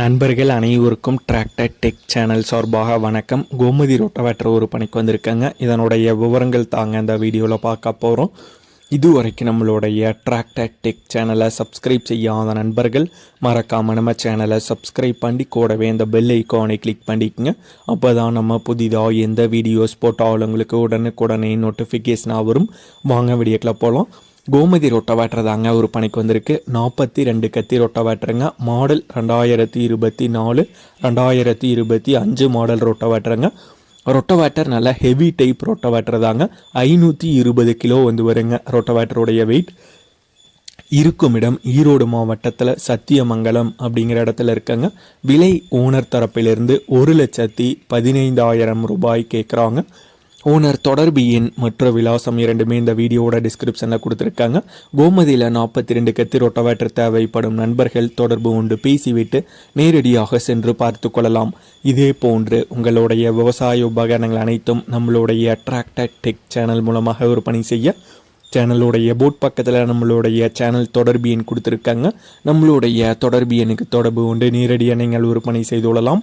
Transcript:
நண்பர்கள் அனைவருக்கும் tractor tech channel சார்பாக வணக்கம். கோமதி ரொட்டவேட்டர் ஒரு பணிக்கு வந்திருக்காங்க. இதனுடைய விவரங்கள் தாங்க இந்த வீடியோவில் பார்க்க போகிறோம் இதுவரைக்கும் நம்மளுடைய டிராக்டர் டெக் சேனலை சப்ஸ்கிரைப் செய்யாத நண்பர்கள் மறக்காமல் நம்ம சேனலை சப்ஸ்கிரைப் பண்ணி கூடவே இந்த பெல் ஐக்கானை கிளிக் பண்ணிக்கோங்க. அப்போ தான் நம்ம புதிதாக எந்த வீடியோஸ் போட்டாலும் உங்களுக்கு உடனுக்குடனே நோட்டிஃபிகேஷனாக வரும். வாங்க வீடியோக்கில் போகலாம் கோமதி ரொட்டவேட்டர் தாங்க ஒரு பணிக்கு வந்திருக்கு. நாற்பத்தி ரெண்டு கத்தி ரொட்டவேட்டருங்க. மாடல் ரெண்டாயிரத்தி இருபத்தி நாலு ரெண்டாயிரத்தி இருபத்தி அஞ்சு மாடல் ரொட்டவேட்டருங்க. ரொட்டவேட்டர் நல்ல ஹெவி டைப் ரொட்டவேட்டர் தாங்க. ஐநூற்றி இருபது கிலோ வந்து வருங்க ரொட்டவேட்டருடைய வெயிட் இருக்கும் இடம் ஈரோடு மாவட்டத்தில் சத்தியமங்கலம் அப்படிங்கிற இடத்துல இருக்கங்க. விலை ஓனர் தரப்பிலிருந்து ஒரு லட்சத்தி பதினைந்தாயிரம் ரூபாய் கேட்குறாங்க ஓனர் தொடர்பு எண் மற்ற விலாசம் இரண்டுமே இந்த வீடியோவோட டிஸ்கிரிப்ஷனில் கொடுத்துருக்காங்க. கோமதியில் நாற்பத்தி ரெண்டு கத்தி ரொட்டவேட்டர் தேவைப்படும் நண்பர்கள் தொடர்பு கொண்டு பேசிவிட்டு நேரடியாக சென்று பார்த்து கொள்ளலாம். இதே போன்று உங்களுடைய விவசாய உபகரணங்கள் அனைத்தும் நம்மளுடைய டிராக்டர் டெக் சேனல் மூலமாக விற்பனை செய்ய சேனலுடைய போட் பக்கத்தில் நம்மளுடைய சேனல் தொடர்பு எண் கொடுத்துருக்காங்க. நம்மளுடைய தொடர்பு எண்ணுக்கு தொடர்பு கொண்டு நேரடியாக நீங்கள் விற்பனை செய்து கொள்ளலாம்.